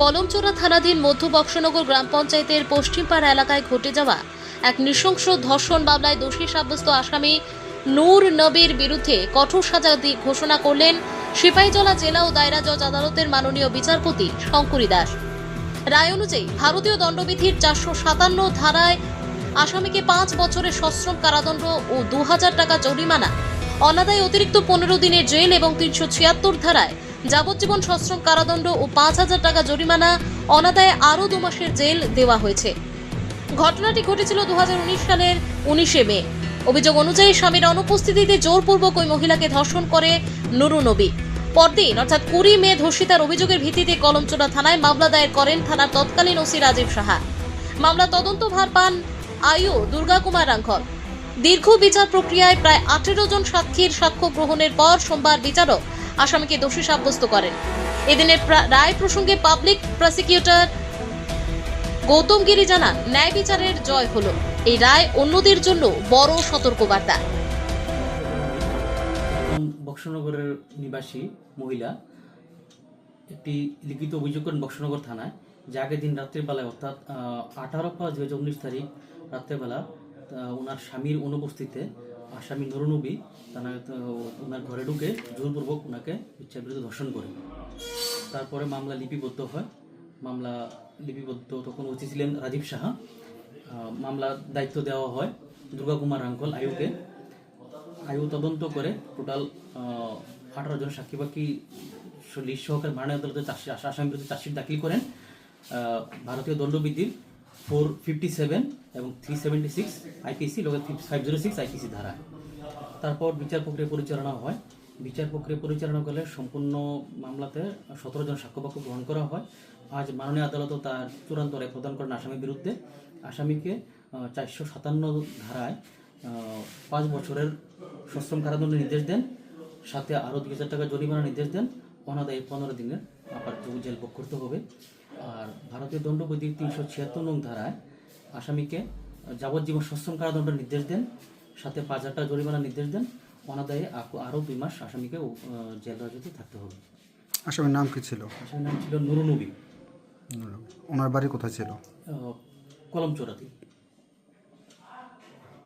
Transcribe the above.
কলমচোরা থানাধীন মধ্য বক্সনগর গ্রাম পঞ্চায়েতের পশ্চিমপাড়া এলাকায় ঘটে যাওয়া এক নৃশংস ধর্ষণ মামলায় দোষী সাব্যস্ত আসামি নূর নবীর বিরুদ্ধে কঠোর সাজা ঘোষণা করলেন সিপাহীজলা জেলা ও দায়রা জজ আদালতের মাননীয় বিচারপতি শঙ্করী দাস। রায় অনুযায়ী ভারতীয় দণ্ডবিধির চারশো সাতান্ন ধারায় আসামিকে পাঁচ বছরের সশ্রম কারাদণ্ড ও দু হাজার টাকা জরিমানা, অনাদায় অতিরিক্ত পনেরো দিনের জেল এবং তিনশো ছিয়াত্তর ধারায় যাবজ্জীবন সশ্রম কারাদণ্ড ও পাঁচ হাজার টাকা জরিমানা অনাদায়ে আরও দু মাসের জেল দেওয়া হয়েছে। ঘটনাটি ঘটেছিল দুহাজার উনিশ সালের উনিশে মে। অভিযোগ অনুযায়ী স্বামীর অনুপস্থিতিতে জোরপূর্বক ওই মহিলাকে ধর্ষণ করে নুরু নবী। পরদিন, অর্থাৎ কুড়ি মে ধর্ষিতার অভিযোগের ভিত্তিতে কলমচোড়া থানায় মামলা দায়ের করেন থানার তৎকালীন ওসি রাজীব সাহা। মামলা তদন্ত ভার পান আয়ু দুর্গা কুমার রাঙ্খল। দীর্ঘ বিচার প্রক্রিয়ায় প্রায় আঠেরো জন সাক্ষীর সাক্ষ্য গ্রহণের পর সোমবার বিচারক আসামিকে দোষী সাব্যস্ত করেন। এদিনের রায় প্রসঙ্গে পাবলিক প্রসিকিউটর গৌতম গিরি জানান, ন্যায় বিচারের জয় হলো। এই রায় অন্যদের জন্য বড় সতর্কবার্তা। বক্সনগরের নিবাসী মহিলা, একটি লিখিত অভিযোগ করেন বক্সনগর থানায়, যে আগের দিন রাত্রের বেলায় অর্থাৎ আঠারো পাঁচ দু হাজার উনিশ তারিখ রাত্রেবেলা ওনার স্বামীর অনুপস্থিতিতে আসামি নরনবী তারা ওনার ঘরে ঢুকে জোরপূর্বক ওনাকে ইচ্ছার বিরুদ্ধে ধর্ষণ করে। তারপরে মামলা লিপিবদ্ধ হয়। মামলা লিপিবদ্ধ তখন ওসি ছিলেন রাজীব সাহা। মামলা দায়িত্ব দেওয়া হয় দুর্গা কুমার আঙ্কল আয়ুকে। আয়ু তদন্ত করে টোটাল আঠারো জন সাক্ষী বাকি লিস্ট সহকারে মাননীয় আদালতে আশা আসামি বিরুদ্ধে চার্জশিট দাখিল করেন। ভারতীয় দণ্ডবিধির ফোর ফিফটি সেভেন এবং থ্রি সেভেন্টি সিক্স আইপিসি লোকের ফাইভ জিরো সিক্স আইপিসি ধারায় তারপর বিচার প্রক্রিয়া পরিচালনা হয়। বিচার প্রক্রিয়া পরিচালনা করলে সম্পূর্ণ মামলাতে সতেরো জন সাক্ষ্যপক্ষ গ্রহণ করা হয়। আজ মাননীয় আদালত তার চূড়ান্ত রায় প্রদান করেন আসামির বিরুদ্ধে। আসামিকে চারশো সাতান্ন ধারায় পাঁচ বছরের সশ্রম কারাদণ্ডের নির্দেশ দেন। সাথে আরও দুই হাজার টাকা জরিমানা নির্দেশ দেন। অনাদায়ী পনেরো দিনের আপার জেল ভোগ করতে হবে। আর ভারতীয় দণ্ডবিধির তিনশো ছিয়াত্তর নং ধারায় আসামিকে যাবজ্জীবন সশ্রম কারাদণ্ডের নির্দেশ দেন সাথে পাঁচ হাজার টাকা জরিমানা নির্দেশ দেন। অনাদায়ে আরও দুই মাস আসামিকে জেল হাজতে থাকতে হবে। আসামির নাম কি ছিল? আসামির নাম ছিল নুরুনবী। ওনার বাড়ি কোথায় ছিল? কলম চোরাতি